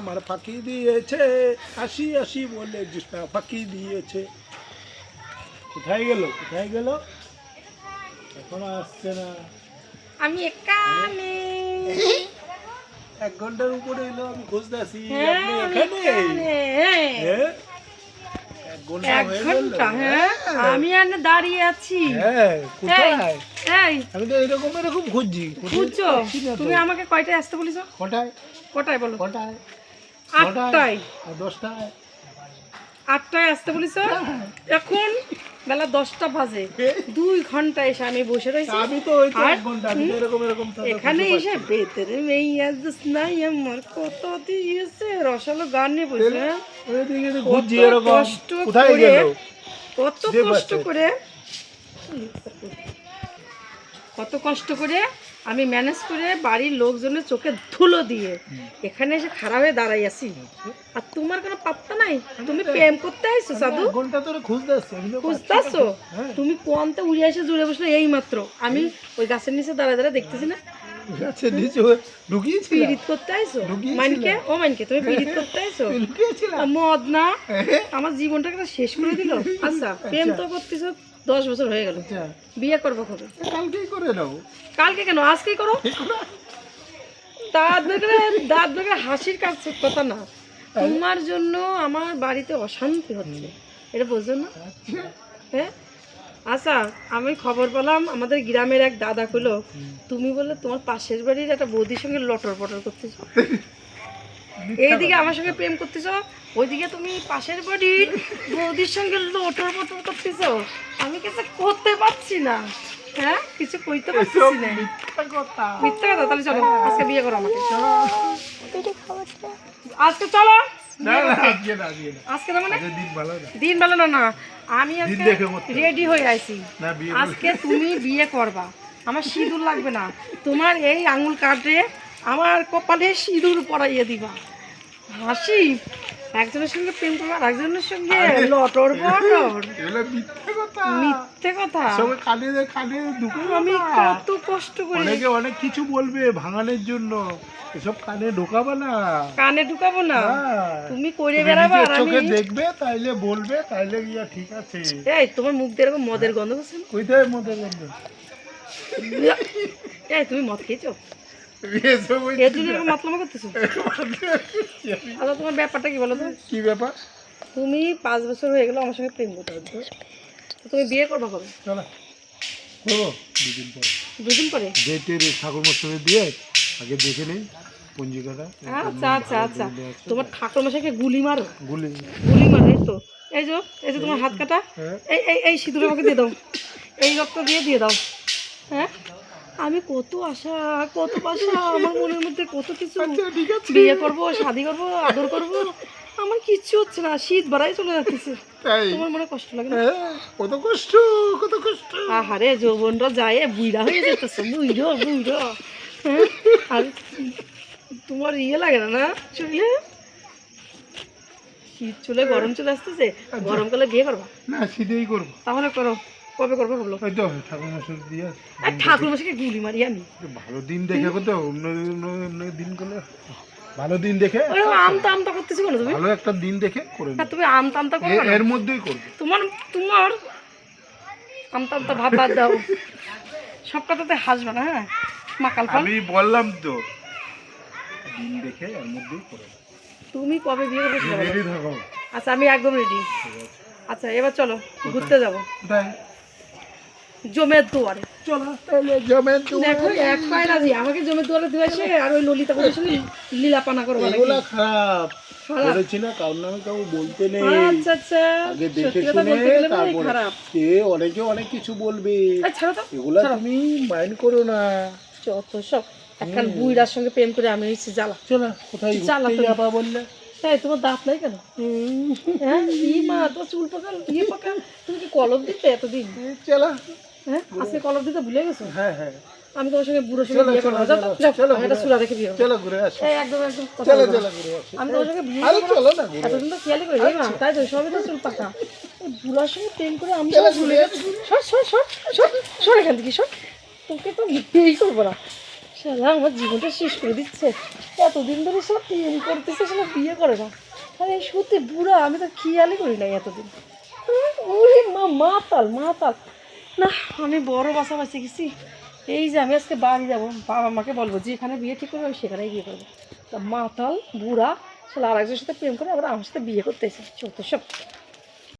আমার ফাঁকি দিয়েছে। আসি আসি বলে জুসটা ফাঁকি দিয়েছে। কোথায় গেল? কোথায় গেল? এখনও আসছে না। আমি এখানে। এক ঘণ্টার উপরে এলো আমি খুঁজতে আসি হ্যাঁ, আমি এখানে? হ্যাঁ। হ্যাঁ? আমি আর দাঁড়িয়ে আছি। আমি তো এরকম এরকম খুঁজছি। কোথায় বুঝছ পাচ্ছি না তো। তুমি আমাকে কয়টায় আসতে বলেছ? কটায়? কটায় বলো? কটায়? আটটায়? দশটায়? আটটায় আসতে বলেছ এখন বেলা দশটা বাজে। দুই ঘণ্টা এসে আমি বসে রয়েছি। আমি তো এখানে এসে মেয়ে নাই আমার কত দিয়েছে? রসালো গান নিয়ে বসে। হ্যাঁ? কষ্ট করে কত কষ্ট করে। কত কষ্ট করে আমি ম্যানেজ করে বাড়ির লোকজনের চোখে ধুলো দিয়ে এখানে এসে খারাপ হয়ে দাঁড়াই আছি। আর তোমার কোনো পাত্তা নাই? তুমি প্রেম করতে আইছো সাধু? খুঁজতেছো আসছি হ্যাঁ। তুমি কোয়ান্তে উড়ে এসে জুড়ে বসলে এই মাত্র আমি ওই গাছের নিচে দাঁড়া দাঁড়া দেখতেছি না। গাছে নিচে ঢুকিয়েছি পিড়িত করতে আইছো? মানকে ও মানকে তুমি পিড়িত করতে আইছো? লুকিয়েছিলাম। মদ না হ্যাঁ। আমার জীবনটাকে তো শেষ করে দিল। আচ্ছা প্রেম তো করতেছো দশ বছর হয়ে গেল। আচ্ছা। বিয়ে করব কবে? কালকেই করে নাও। কালকে কেন? আজকেই করো? দাঁত দাঁত করে হাসির কাজ কথা না। তোমার জন্য আমার বাড়িতে অশান্তি হচ্ছে। এটা বোঝো না। আচ্ছা। হ্যাঁ? আচ্ছা আমি খবর পেলাম আমাদের গ্রামের এক দাদা কইলো তুমি বলে তোমার পাশের বাড়ির একটা বৌদির সঙ্গে লটর পটর করতেছো। এইদিকে আমার সঙ্গে প্রেম করতেছো ওইদিকে তুমি পাশের বাড়ির বৌদির সঙ্গে লটর পটর করতেছ। আমি কিছু করতে পারছি না। হ্যাঁ কিছু কইতে পারছি না। মিথ্যা কথা তাহলে চলো আজকে বিয়ে করো আমাকে। আজকে চলো। না না আজকে না আজকে না। মানে? দিন ভালো না। বেলা না না। আমি আজকে। রেডি হয়ে আছি আজকে তুমি বিয়ে করবা। আমার সিঁদুর লাগবে না। তোমার এই আঙুল কাটে আমার কপালে সিঁদুর পরাইয়ে দিবা। হাসি? একজনের সঙ্গে প্রেম করবা আর একজনের সঙ্গে লটর এগুলো মিথ্যা কথা। মিথ্যে কথা। সবাই কানে কানে ঢুকে আমি কত কষ্ট করি অনেকে অনেক কিছু বলবে ভাঙানোর জন্য। এসব কানে ঢোকাবে না। কানে ঢুকাবো না। হ্যাঁ। তুমি করে বেড়াবা আর আমি চোখে দেখবে তাইলে বলবে তাইলে গিয়া ঠিক আছে। এই তোমার মুখ দিয়ে এরকম মদের গন্ধ না? কোথায় মধ্যে গন্ধ। এই তুমি মদ খেয়েছো? আচ্ছা তোমার ব্যাপারটা কি বলো তো? কি ব্যাপার? তুমি পাঁচ বছর হয়ে গেল আমার সঙ্গে প্রেম করতে তো তুমি বিয়ে করবা কবে? চলো। করব দুদিন পরে। দুদিন পরে? ঠাকুর মশাই দিয়ে আগে দেখে নেই পঞ্জিকাটা। আচ্ছা আচ্ছা আচ্ছা। তোমার ঠাকুর মশাইকে গুলি মারো? গুলি। গুলি মারো এই তো। এই যে এই যে তোমার হাত কাটা। হ্যাঁ। এই এই এই সিঁদুর আমাকে দিয়ে দাও। এই রক্ত দিয়ে দিয়ে দাও। হ্যাঁ? আমি কত আশা কত আশা আমার মনের মধ্যে কত কিছু আচ্ছা বিয়ে করব শাদি করব আদর করব আমার কিচ্ছু হচ্ছে না শীত বাড়াই চলে যাচ্ছে। তোমার মনে কষ্ট লাগে না? হ্যাঁ, কত কষ্ট কত কষ্ট। আহারে যৌবনরা যায় বুইড়া হয়ে যেতেছে বুইড়ো বুইড়ো। হ্যাঁ আর তোমার ইয়ে লাগে না না? চলে শীত চলে গরম চলে আসতেছে গরমকালে বিয়ে করবা? না শীতেই করব। তাহলে করো। কবে করবে বলো? ওই তো ঠাকুর মশাই দিয়ে ঠাকুর মাসিকে গুলি মারি আমি। ভালো দিন দেখে হবে, অন্য অন্য দিন করলে? ভালো দিন দেখে? ওই আমতা আমতা করতেছো কেন তুমি? ভালো একটা দিন দেখে করে নেবে তুমি আমতা আমতা করো এর মধ্যেই করবে। তোমার তোমার আমতা আমতা ভাব বাদ দাও। সব কথাতে হাসবে না হ্যাঁ? মাকাল আমি বললাম তো দিন দেখে এর মধ্যেই করে তুমি কবে বিয়ে করবে রেডি থাকো। আচ্ছা আমি একদম রেডি আচ্ছা এবার চলো ঘুরতে যাব। কোথায়? জমের দুয়ারে। চলো তাহলে জমেন দেখো এক পায়ে রাজি আমাকে জমের দুয়ারে দিয়ে আর ওই ললিতা বলে শুনি লীলাপানা করব নাকি? খারাপ। খারাপ? না কারণ নামে কাউ বলতে নেই। আচ্ছা আচ্ছা। আগে দেখে শুনে বলতে গেলে ভাই তারপরে খারাপ। অনেকে অনেক কিছু বলবে। এই তো তুমি মাইন্ড করো না। যত সব একখান বুইড়ার সঙ্গে প্রেম করে আমি হচ্ছে জ্বালা। চলো কোথায় জ্বালা ঘুরতে যাবা বললে? তাই তোমার দাঁত নাই কেন? হ্যাঁ মা তোমার চুল ইয়ে পাকা তুমি কি কলম দিতে এতদিন? চলো। হ্যাঁ? আজকে কলম দিতে ভুলে গেছো? হ্যাঁ হ্যাঁ। আমি তোমার সঙ্গে বুড়ো সঙ্গে বিয়ে করব। চলো, যাও আমি একটা চুলা বিয়ে চলো ঘুরে আসো। এই একদম একদম চলো চলো ঘুরে আসো। আমি তোমার সঙ্গে বিয়ে আরে চলো না ঘুরে এতদিন তো করি মা তাই তো সবই তো চুল পাকা। এই বুড়ার সঙ্গে প্রেম করে আমি চলো ঘুরে সর সর সর সর সর এখান থেকে সর তোকে তো বিয়েই করব না। শালা আমার জীবনটা শেষ করে দিচ্ছে। এতদিন ধরে সব প্রেম করতেছে সেটা বিয়ে করে না। আরে সত্যি বুড়া আমি তো খেয়ালই করি নাই এতদিন। ওরে মা মাতাল মাতাল। না, আমি বড় বাসা বাসি গেছি। এই যে আমি আজকে বাড়ি যাব, বাবা মাকে বলব যে এখানে বিয়ে ঠিক করবে, আমি সেখানে বিয়ে করব। তা মাতাল, বুড়া আর একজনের সাথে প্রেম করে আবার আমার সাথে বিয়ে করতে এসেছি। চলতে সব।